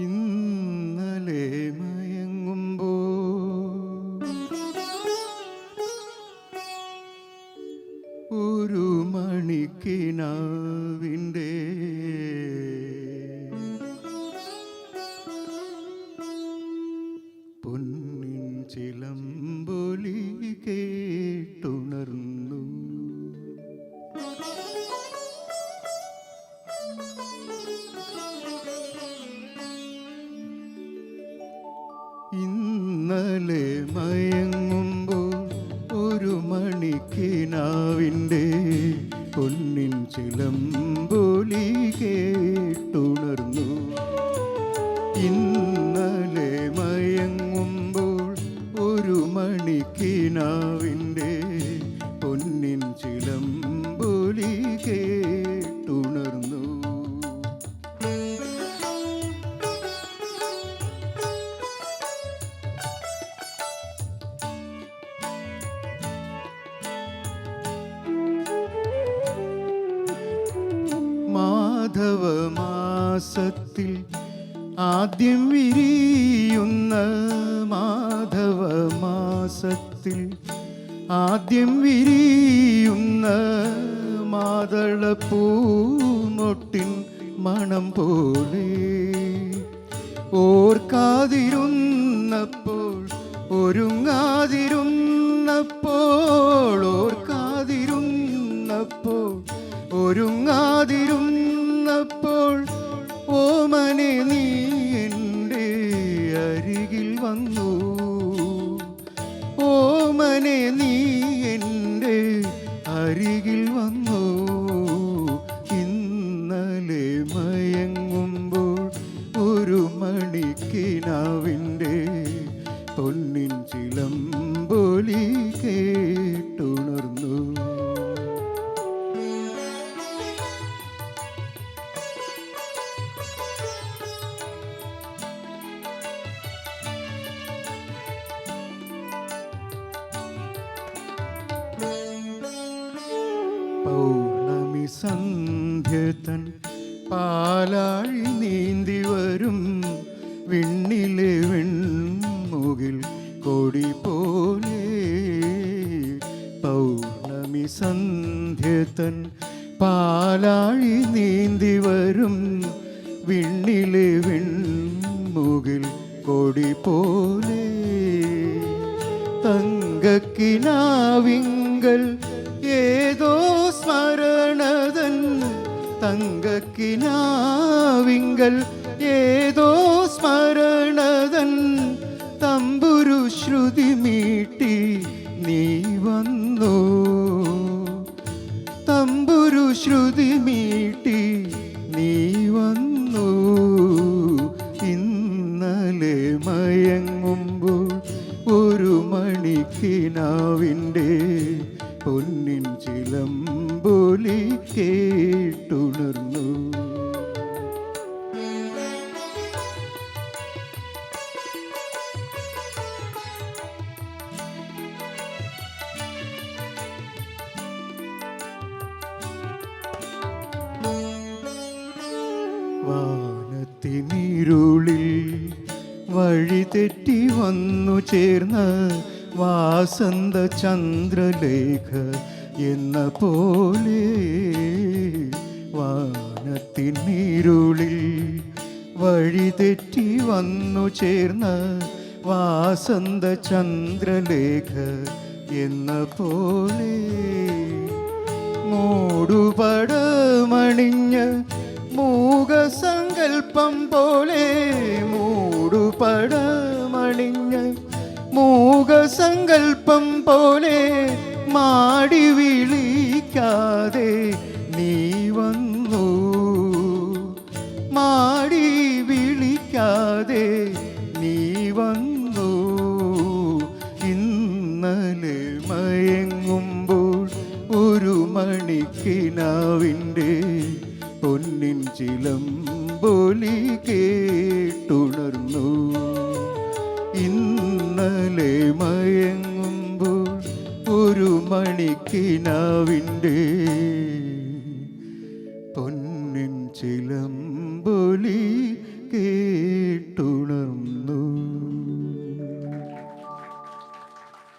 ഇന്നലെ മയങ്ങുമ്പോ ഒരു മണിക്കിനാവിന്റെ പൊന്നിൻ ചിലമ്പൊലി കേട്ടുണർന്നു ഇന്നലെ മയങ്ങുമ്പോൾ ഒരു മണിക്കിനാവിന്റെ പൊന്നിൻ ചിലമ്പൊലി കേട്ടുണർന്നു. ഇന്നലെ മയങ്ങുമ്പോൾ ഒരു മണിക്കിനാവിന്റെ പൊന്നിൻ ചിലമ്പൊലി മാധവ മാസത്തിൽ ആദ്യം വിരിയുന്ന മാധവ മാസത്തിൽ ആദ്യം വിരിയുന്ന മാതളപ്പൂമൊട്ടിൻ മണം പോലെ ഓർക്കാതിരുന്നപ്പോൾ ഒരുങ്ങാതിരുന്നപ്പോൾ ഓർക്കാതിരുന്നപ്പോൾ ഒരുങ്ങാതിരുന്നപ്പോൾ ഓമനെ നീ എന്റെ അരികിൽ വന്നു. ഓമനെ നീ എന്റെ അരികിൽ വന്നു. പൗർണമി സന്ധ്യതൻ പാലാഴി നീന്തി വരും. വിണ്ണിലെ വെൺമുകിൽ കൊടി പോലെ പൗർണമി സന്ധ്യതൻ പാലാഴി നീന്തി വരും. വിണ്ണിലെ വെൺമുകിൽ കൊടി പോലെ തങ്കക്കിനാവിങ്കൽ ഏതോ സ്മരണതൻ തങ്കക്കിനാവിങ്കൽ ഏതോ സ്മരണതൻ തമ്പുരു ശ്രുതി മീട്ടി നീ വന്നു. തമ്പുരു ശ്രുതി മീട്ടി മണിക്കിനാവിന്റെ പൊന്നിൻ ചിലമ്പൊലി കേട്ടുണർന്നു. വാനത്തിനിരുളിൽ വഴി തെറ്റി വന്നു ചേർന്ന വാസന്ത ചന്ദ്രലേഖ എന്ന പോലെ വാനത്തിനിരുളിൽ വഴി തെറ്റി വന്നു ചേർന്ന വാസന്ത ചന്ദ്രലേഖ എന്ന പോലെ മൂടുപടമണിഞ്ഞ് മൂകസങ്കൽപ്പം പോലെ മൂകസങ്കൽപ്പം പോലെ മാടി വിളിക്കാതെ നീ വന്നു. മാടി വിളിക്കാതെ നീ വന്നു. ഇന്നലെ മയങ്ങുമ്പോൾ ഒരു മണിക്കിനാവിന്റെ പൊന്നിൻ ചിലമ്പൊലി കിനാവിന്റെ പൊന്നിൻ ചിലമ്പൊലി കേ